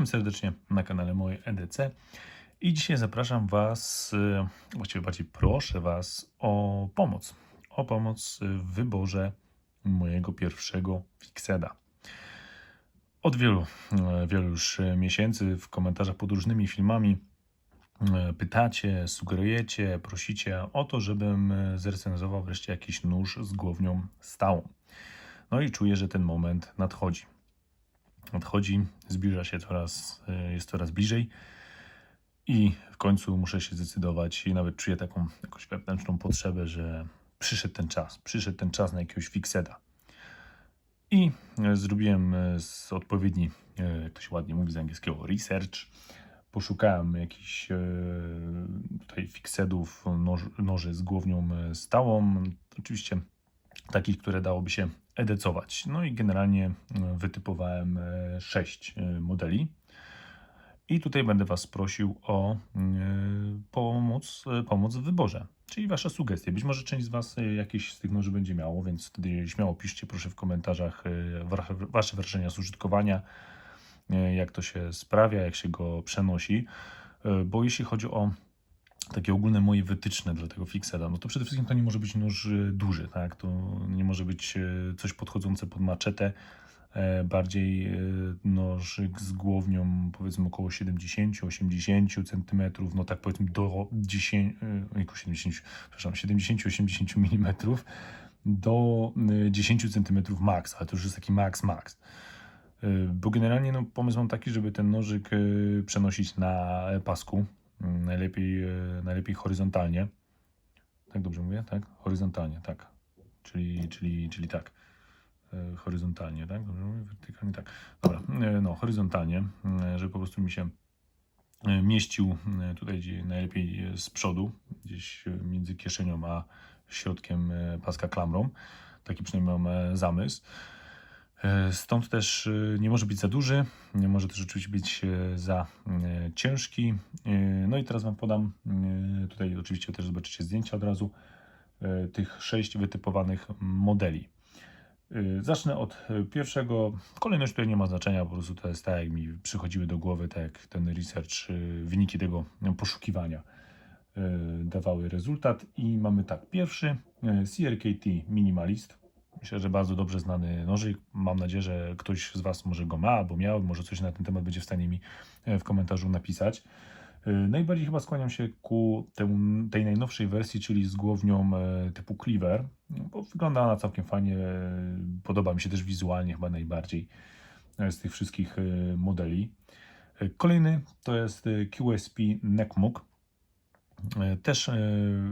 Witam serdecznie na kanale moje EDC i dzisiaj zapraszam Was, e, właściwie bardziej proszę Was o pomoc. O pomoc w wyborze mojego pierwszego Fixeda. Od wielu, e, wielu już miesięcy w komentarzach pod różnymi filmami e, pytacie, sugerujecie, prosicie o to, żebym zrecenzował wreszcie jakiś nóż z głownią stałą. No i czuję, że ten moment nadchodzi nadchodzi, zbliża się coraz, e, jest coraz bliżej i w końcu muszę się zdecydować i nawet czuję taką jakąś wewnętrzną potrzebę, że przyszedł ten czas, przyszedł ten czas na jakiegoś fixeda. I e, zrobiłem e, z odpowiedni, jak to się ładnie mówi z angielskiego, research. Poszukałem jakichś tutaj fixedów, noż, noży z głownią stałą. Oczywiście takich, które dałoby się edycować. No i generalnie e, wytypowałem e, sześć e, modeli. I tutaj będę Was prosił o pomoc, pomoc w wyborze, czyli Wasze sugestie. Być może część z Was jakieś z tych noży będzie miało, więc wtedy śmiało piszcie proszę w komentarzach Wasze wrażenia z użytkowania, jak to się sprawia, jak się go przenosi. Bo jeśli chodzi o takie ogólne moje wytyczne dla tego fixeda, no to przede wszystkim to nie może być nóż e, duży, tak? To nie może być e, coś podchodzące pod maczetę, e, bardziej nożyk z głownią powiedzmy około 70-80 cm, no tak powiedzmy do 10, 70, przepraszam, 70-80 mm do 10 cm max, ale to już jest taki max max. Bo generalnie no, pomysł mam taki, żeby ten nożyk przenosić na pasku, najlepiej, e, najlepiej horyzontalnie. Tak dobrze mówię? Tak? Horyzontalnie, tak. Czyli, czyli, czyli tak. E, horyzontalnie, tak? Dobrze mówię? Wertykalnie, tak. Dobra, e, no, horyzontalnie, żeby po prostu mi się mieścił tutaj najlepiej z przodu, gdzieś między kieszenią a środkiem paska klamrą. Taki przynajmniej mam zamysł. E, stąd też e, nie może być za duży, nie może też oczywiście być e, za ciężki. No i teraz Wam podam, tutaj oczywiście też zobaczycie zdjęcia od razu, tych sześć wytypowanych modeli. Zacznę od pierwszego. Kolejność tutaj nie ma znaczenia, po prostu to jest tak, jak mi przychodziły do głowy, tak jak ten research, wyniki tego poszukiwania dawały rezultat. I mamy tak, pierwszy CRKT Minimalist. Myślę, że bardzo dobrze znany nożyk. Mam nadzieję, że ktoś z Was może go ma albo miał, może coś na ten temat będzie w stanie mi e, w komentarzu napisać. E, najbardziej chyba skłaniam się ku tej najnowszej wersji, czyli z głownią e, typu Cleaver, bo wygląda ona całkiem fajnie. Podoba mi się też wizualnie chyba najbardziej z tych wszystkich modeli. Kolejny to jest QSP Neckmuk. E, też e,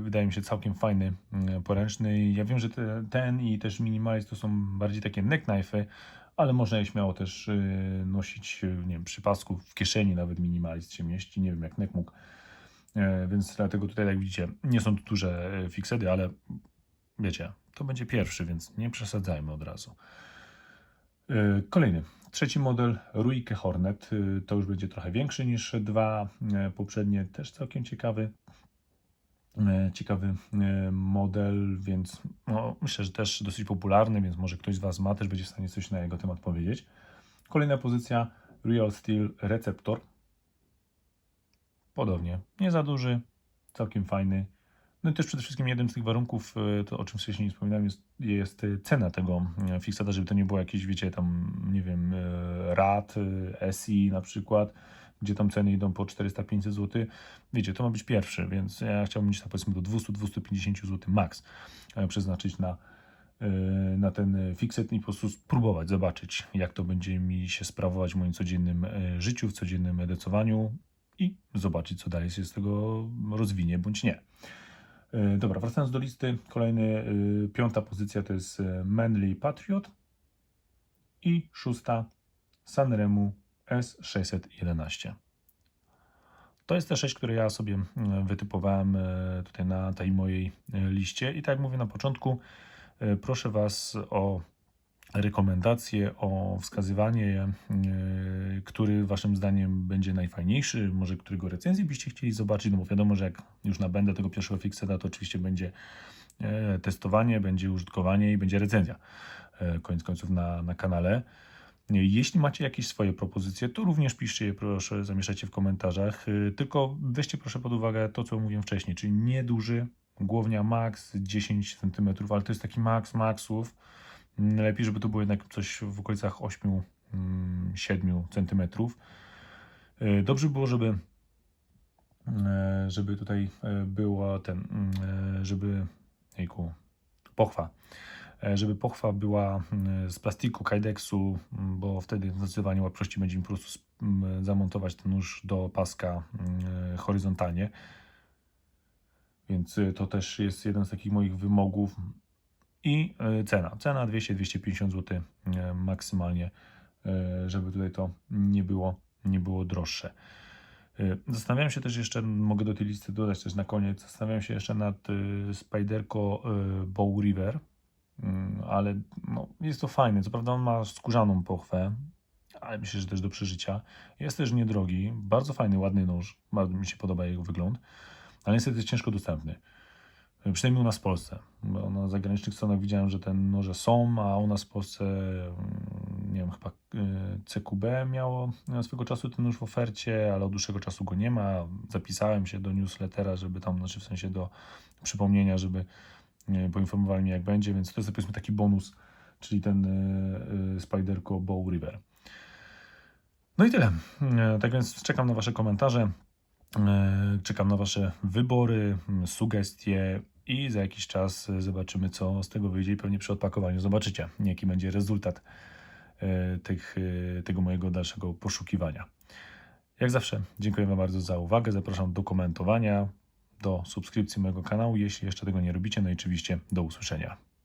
wydaje mi się całkiem fajny, e, poręczny. Ja wiem, że te, ten i też Minimalist to są bardziej takie neckknife'y, ale można je śmiało też nosić nie wiem, przy pasku, w kieszeni nawet Minimalist się mieści, nie wiem jak neck mógł. Więc dlatego tutaj, jak widzicie, nie są to duże fixedy, ale wiecie, to będzie pierwszy, więc nie przesadzajmy od razu. Kolejny, trzeci model Ruike Hornet. To już będzie trochę większy niż dwa poprzednie, też całkiem ciekawy. E, ciekawy model, więc no, myślę, że też dosyć popularny, więc może ktoś z Was ma, też będzie w stanie coś na jego temat powiedzieć. Kolejna pozycja Real Steel Receptor. Podobnie, nie za duży, całkiem fajny. No i też przede wszystkim jednym z tych warunków, e, to o czym wcześniej nie wspominałem, jest, jest cena tego fixata, żeby to nie było jakieś, wiecie, tam, nie wiem, RAT, SI na przykład, gdzie tam ceny idą po 400-500 zł. Wiecie, to ma być pierwszy, więc ja chciałbym mieć na powiedzmy do 200-250 zł max e, przeznaczyć na, e, na ten fixet i po prostu spróbować, zobaczyć, jak to będzie mi się sprawować w moim codziennym e, życiu, w codziennym edycowaniu i zobaczyć, co dalej się z tego rozwinie, bądź nie. Dobra, wracając do listy, kolejny, piąta pozycja to jest Manly Patriot i szósta Sanremu S611. To jest te 6, które ja sobie mm, wytypowałem e, tutaj na tej mojej e, liście. I tak jak mówię na początku, e, proszę Was o rekomendacje, o wskazywanie, który Waszym zdaniem będzie najfajniejszy, może którego recenzji byście chcieli zobaczyć, no bo wiadomo, że jak już nabędę tego pierwszego fixeta, to oczywiście będzie testowanie, będzie użytkowanie i będzie recenzja koniec końców na, na kanale. Jeśli macie jakieś swoje propozycje, to również piszcie je, proszę, zamieszczajcie w komentarzach. Tylko weźcie proszę pod uwagę to, co mówiłem wcześniej, czyli nieduży, głownia max 10 cm, ale to jest taki max maksów. Mm, Lepiej, żeby to było jednak coś w okolicach 8-7 cm. Y, Dobrze by było, żeby e, żeby tutaj e, była ten, mm, e, żeby, jejku, pochwa, E, żeby pochwa była mm, z plastiku, kajdeksu, mm, bo wtedy zdecydowanie łatwości będzie mi po prostu mm, zamontować ten nóż do paska mm, horyzontalnie. Więc to też jest jeden z takich moich wymogów. I cena. Cena 200-250 zł e, maksymalnie, e, żeby tutaj to nie było, nie było droższe. Y, Zastanawiałem się też jeszcze, mogę do tej listy dodać też na koniec, zastanawiałem się jeszcze nad y, Spiderco Bow River, Mm, ale no, jest to fajne. Co prawda on ma skórzaną pochwę, ale myślę, że też do przeżycia. Jest też niedrogi, bardzo fajny, ładny nóż, bardzo mi się podoba jego wygląd, ale niestety jest ciężko dostępny. Przynajmniej u nas w Polsce. Bo na zagranicznych stronach widziałem, że te noże są, a u nas w Polsce, mm, nie wiem, chyba y, CQB miało swego czasu ten nóż w ofercie, ale od dłuższego czasu go nie ma. Zapisałem się do newslettera, żeby tam, znaczy w sensie do przypomnienia, żeby y, poinformowali mnie jak będzie, więc to jest powiedzmy taki bonus, czyli ten y, Spiderco Bow River. No i tyle. Tak więc czekam na Wasze komentarze. Czekam na Wasze wybory, sugestie i za jakiś czas zobaczymy, co z tego wyjdzie i pewnie przy odpakowaniu zobaczycie, jaki będzie rezultat tych, e, tego mojego dalszego poszukiwania. Jak zawsze, dziękuję Wam bardzo za uwagę. Zapraszam do komentowania, do subskrypcji mojego kanału, jeśli jeszcze tego nie robicie. No i oczywiście do usłyszenia.